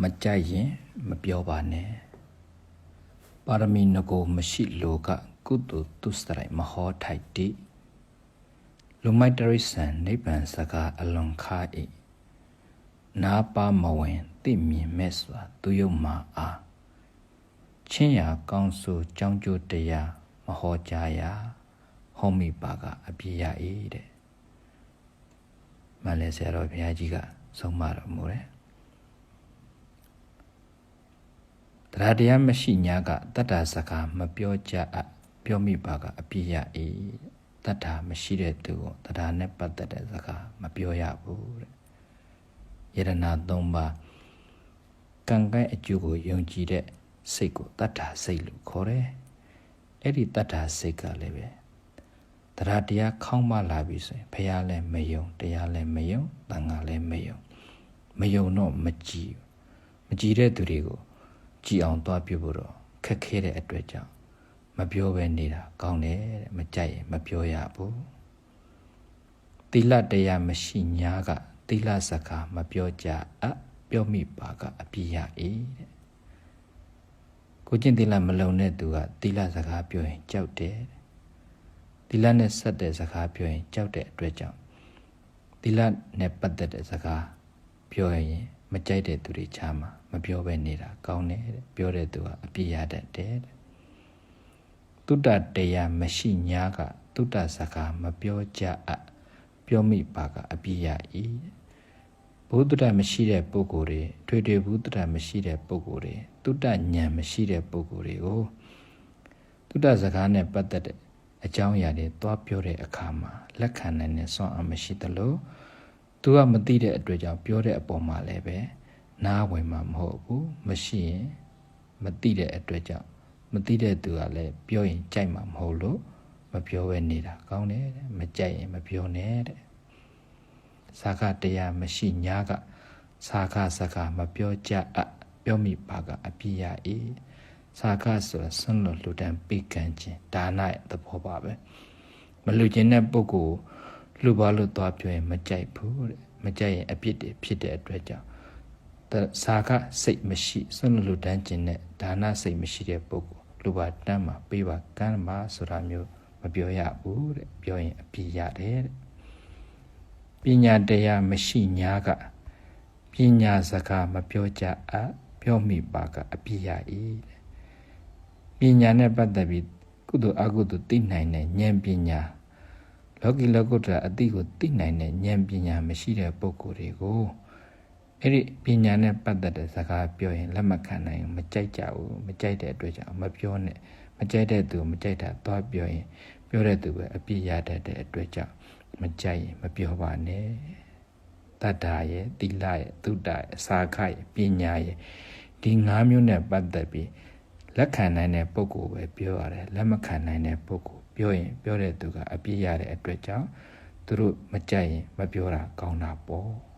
မကြိုက်ရင်မပြောပါနဲ့ပါရမီနကိုမရှိလောကကုတုတုစရိုက်မဟောထိုက်တိလူမိုက်တရိစံနိဗ္ဗာန်စကားအလွန်ခါ၏နာပါမဝင်သိမြင်မဲ့စွာသူယုံမာအားချင်းရာကောင်းဆိုကြောင်းကျိုးတရားမဟောကြားရဟောမိပါကအပြည့်ရ၏တဲ့မလဲဆရာတော်ဘုရားကြီးကဆုံးမတော်မူတယ် တရားတရားမရှိညာကတတ္တာစကားမပြောကြအပ်ပြောမိပါကအပြည့်ရ၏တတ္တာမရှိတဲ့သူကိုတရားနဲ့ပတ်သက်တဲ့စကားမပြောရဘူးတဲ့ယရနာ၃ပါးကံကဲအကျိုးကိုယုံကြည်တဲ့စိတ်ကိုတတ္တာစိတ်လို့ခေါ်တယ်အဲ့ဒီတတ္တာစိတ်ကလည်းပဲတရားတရားခေါင်းမလာပြီဆိုရင်ဘုရားလည်းမယုံတရားလည်းမယုံတန်ခါလည်းမယုံမယုံတော့မကြည်မကြည်တဲ့သူတွေကို ကြည်အောင်သွားပြုဖို့တော့ခက်ခဲတဲ့အတွက်ကြောင့်မပြောဘဲနေတာကောင်းတယ်တဲ့မကြိုက်ရင်မပြောရဘူးသီလတရားမရှိညာကသီလစကားမပြောကြအပ်ပြောမိပါကအပြည့်ရ၏တဲ့ကိုကျင့်သီလမလုံတဲ့သူကသီလစကားပြောရင်ကြောက်တယ်တဲ့သီလနဲ့ဆက်တဲ့စကားပြောရင်ကြောက်တဲ့အတွက်ကြောင့်သီလနဲ့ပတ်သက်တဲ့စကားပြောရင်မကြိုက်တဲ့သူတွေချာမှာ မပြောဘဲနေတာကောင်းတယ်တဲ့ပြောတဲ့သူကအပြည့်ရတတ်တယ်တဲ့တုတ္တတရားမရှိညာကတုတ္တစကားမပြောကြအပ်ပြောမိပါကအပြည့်ရ၏ဘုဒ္ဓတမရှိတဲ့ပုဂ္ဂိုလ်တွေထွေထွေဘုဒ္ဓတမရှိတဲ့ပုဂ္ဂိုလ်တွေတုတ္တဉာဏ်မရှိတဲ့ပုဂ္ဂိုလ်တွေကိုတုတ္တစကားနဲ့ပတ်သက်တဲ့အကြောင်းအရာတွေသွားပြောတဲ့အခါမှာလက်ခံနိုင်တဲ့စွမ်းအားမရှိသလိုသူကမသိတဲ့အတွက်ကြောင့်ပြောတဲ့အပေါ်မှာလည်းပဲ နားဝင်မှာမဟုတ်ဘူးမရှိရင်မသိတဲ့အတွက်ကြောင့်မသိတဲ့သူကလည်းပြောရင်ကြိုက်မှာမဟုတ်လို့မပြောဘဲနေတာကောင်းတယ်တဲ့မကြိုက်ရင်မပြောနဲ့တဲ့စာခတရားမရှိညာကစာခစကားမပြောကြအပ်ပြောမိပါကအပြည့်ရ၏စာခဆိုတာဆွန့်လွတ်လူတန်းပေးကမ်းခြင်းဒါနရဲ့သဘောပါပဲမလူခြင်းတဲ့ပုဂ္ဂိုလ်လူပါလို့သွားပြောရင်မကြိုက်ဘူးတဲ့မကြိုက်ရင်အပြစ်တွေဖြစ်တဲ့အတွက်ကြောင့် စာခစိတ်မရှိဆွန့်လွတ်လူတန်းခြင်းနဲ့ဒါနစိတ်မရှိတဲ့ပုဂ္ဂိုလ်လူပါတန်းမှာပေးပါကမ်းပါဆိုတာမျိုးမပြောရဘူးတဲ့ပြောရင်အပြစ်ရတယ်တဲ့ပညာတရားမရှိညာကပညာစကားမပြောကြအပ်ပြောမိပါကအပြစ်ရ၏တဲ့ပညာနဲ့ပတ်သက်ပြီးကုသိုလ်အကုသိုလ်သိနိုင်တဲ့ဉာဏ်ပညာလောကီလောကုတ္တရာအတိကိုသိနိုင်တဲ့ဉာဏ်ပညာမရှိတဲ့ပုဂ္ဂိုလ်တွေကို အဲ့ဒီပညာနဲ့ပတ်သက်တဲ့စကားပြောရင်လက်မခံနိုင်မကြိုက်ကြဘူးမကြိုက်တဲ့အတွက်ကြောင့်မပြောနဲ့မကြိုက်တဲ့သူမကြိုက်တာသွားပြောရင် ပြောတဲ့သူပဲအပြစ်ရတတ်တဲ့အတွက်ကြောင့်မကြိုက်ရင်မပြောပါနဲ့တတ္တာရဲ့တိလရဲ့သုတ္တရဲ့အစာခရဲ့ပညာရဲ့ဒီ၅မျိုးနဲ့ပတ်သက်ပြီးလက်ခံနိုင်တဲ့ပုဂ္ဂိုလ်ပဲပြောရတယ်လက်မခံနိုင်တဲ့ပုဂ္ဂိုလ်ပြောရင်ပြောတဲ့သူကအပြစ်ရတဲ့အတွက်ကြောင့်သူတို့မကြိုက်ရင်မပြောတာကောင်းတာပေါ့